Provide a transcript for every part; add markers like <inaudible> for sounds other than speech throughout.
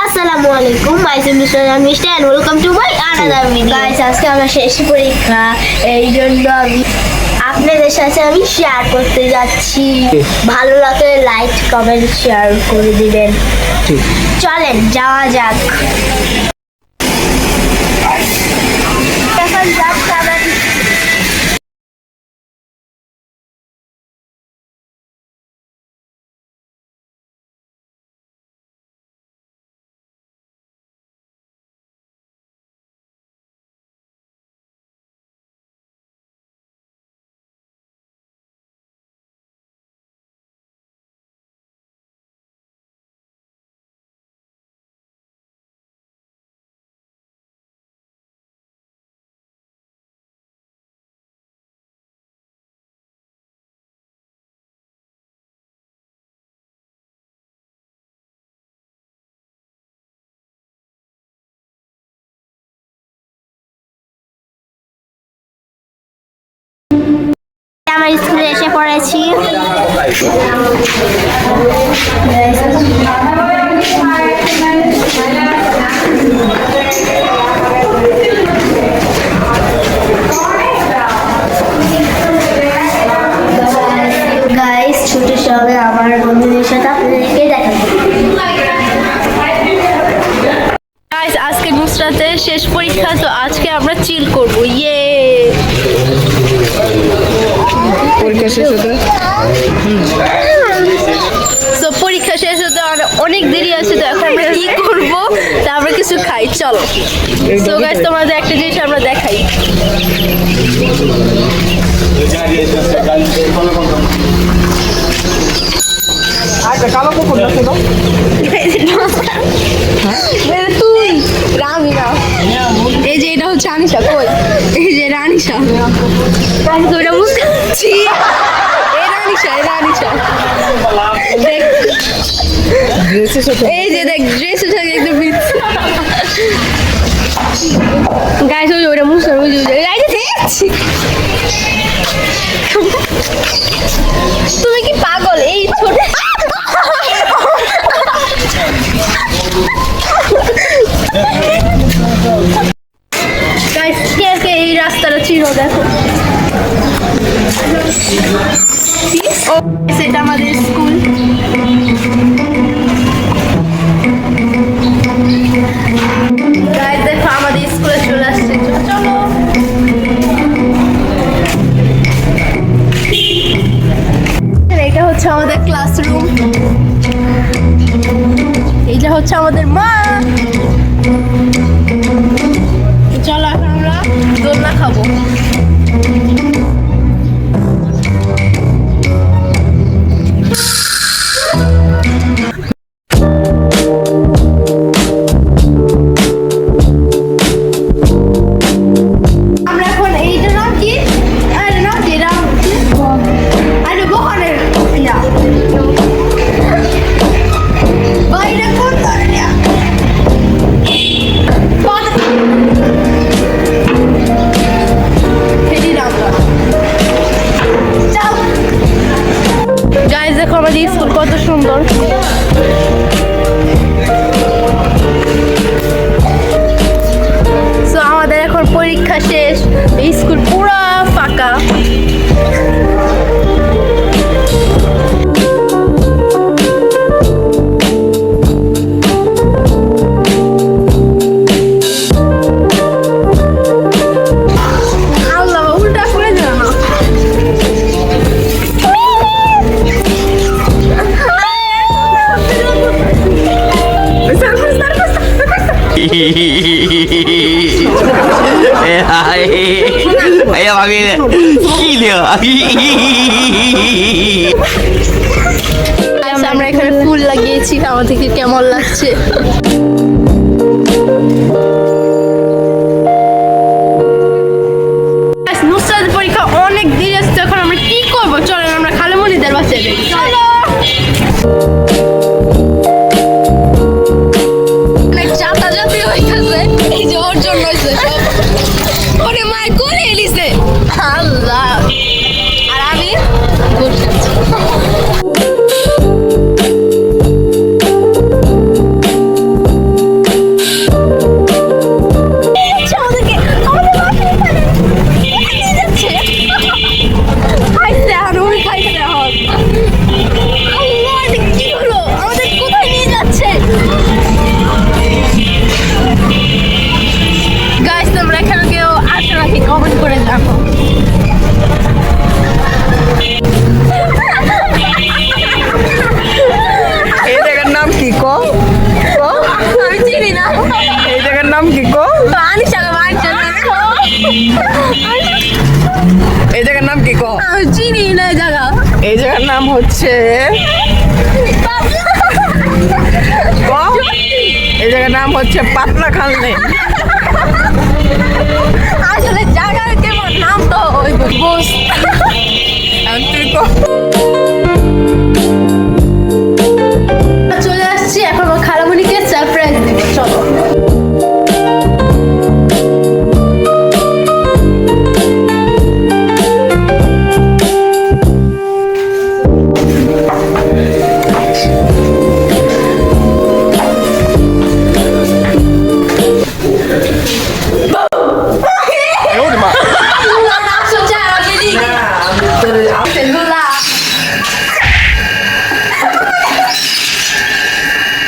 আসসালামু আলাইকুম my same mister mister and welcome to my another video guys আজকে আমার শেষ পরীক্ষা এই জন্য আমি আপনাদের সাথে আমি শেয়ার করতে যাচ্ছি। ভালো লাগলে লাইক কমেন্ট শেয়ার করে দিবেন। চলেন যাওয়া যাক। এখন যাচ্ছি আমার স্কুলে এসে পড়েছি। গাইস ছুটির সময় আমার আজকে শেষ পরীক্ষা, তো আজকে আমরা চিল করব। ইয়ে পরীক্ষা শেষ হতে? তো পরীক্ষা শেষ হতে অনেক দেরি আছে তো এখন আমরা কি করব? তা আমরা কিছু খাই চলো। তো। তোমাদের একটা জিনিস আমরা দেখাই। আচ্ছা কালো কুকুর না এই রানিশা দেখ ড্রেসের সাথে এই যে দেখ ড্রেসের সাথে একদম সেটা আমাদের স্কুল। দেখো, আমাদের স্কুলে চলে আসছে। চলো এটা হচ্ছে আমাদের ক্লাসরুম এইটা হচ্ছে আমাদের মা। <laughs> 哎呀妈逼的，气的！ আচ্ছা, আমরা এখানে ফুল লাগিয়েছি আমাদেরকে কেমন লাগছে মানিশাকে মারছেন এই জায়গার নাম কি কো? চিনি না জায়গা। এই জায়গার নাম হচ্ছে এই জায়গার নাম হচ্ছে পাতলা খালনে। আসলে জায়গার কেমন নাম তো? ওই বস। তুই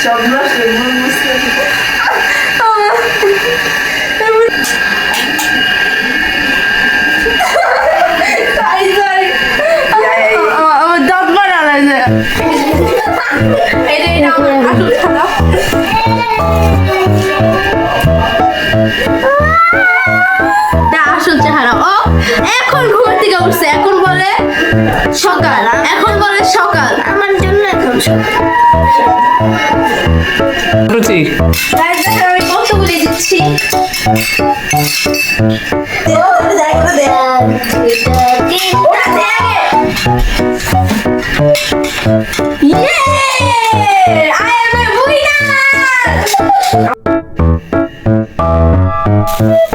Sorry, sorry. আমার- আমার দাঁত আসল চেহারা ও এখন ঘুম থেকে উঠছে এখন বলে সকাল এখন বলে সকাল আমার জন্য এখন সকাল। রুচি আমি কত বলে দিচ্ছি Yeah! I am a winner!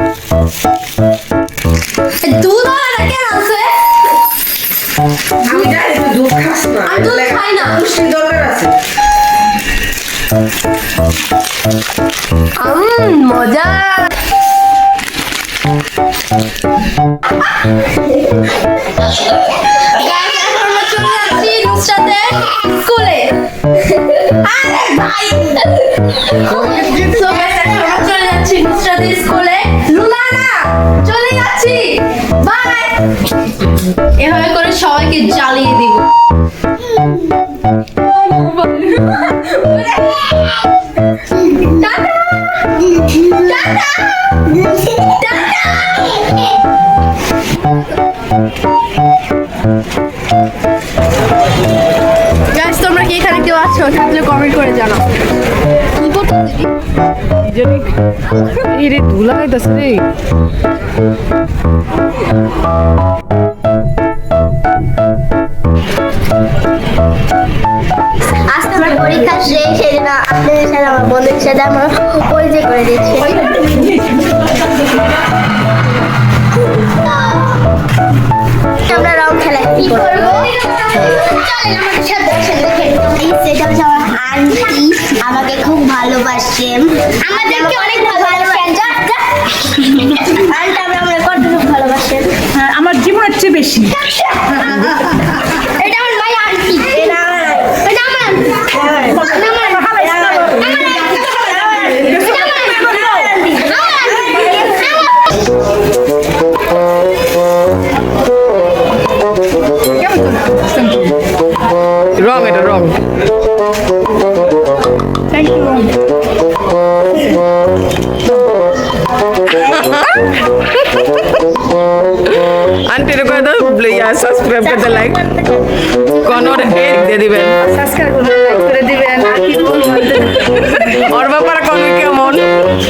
স্কুলে। স্কুলে। চলে যাচ্ছি। এভাবে করে সবাইকে জ্বালিয়ে দিব জানি এই রে ধুলা হইতাছে রে আমার পরীক্ষা শেষ করে দিচ্ছি। আমরা রং খেলা আন্টি। খুব আমাদেরকে অনেক ভালোবাসেন আন্টি আমরা আমরা কতটুকু ভালোবাসেন আমার জীবনের চেয়ে বেশি।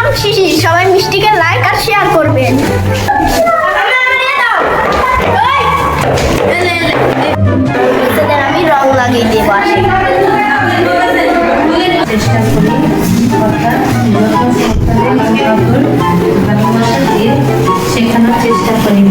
আম শিশি, সবাই মিষ্টিকে লাইক আর শেয়ার করবেন আমি রং লাগিয়ে দিয়ে চেষ্টা করি। শেখানোর চেষ্টা করি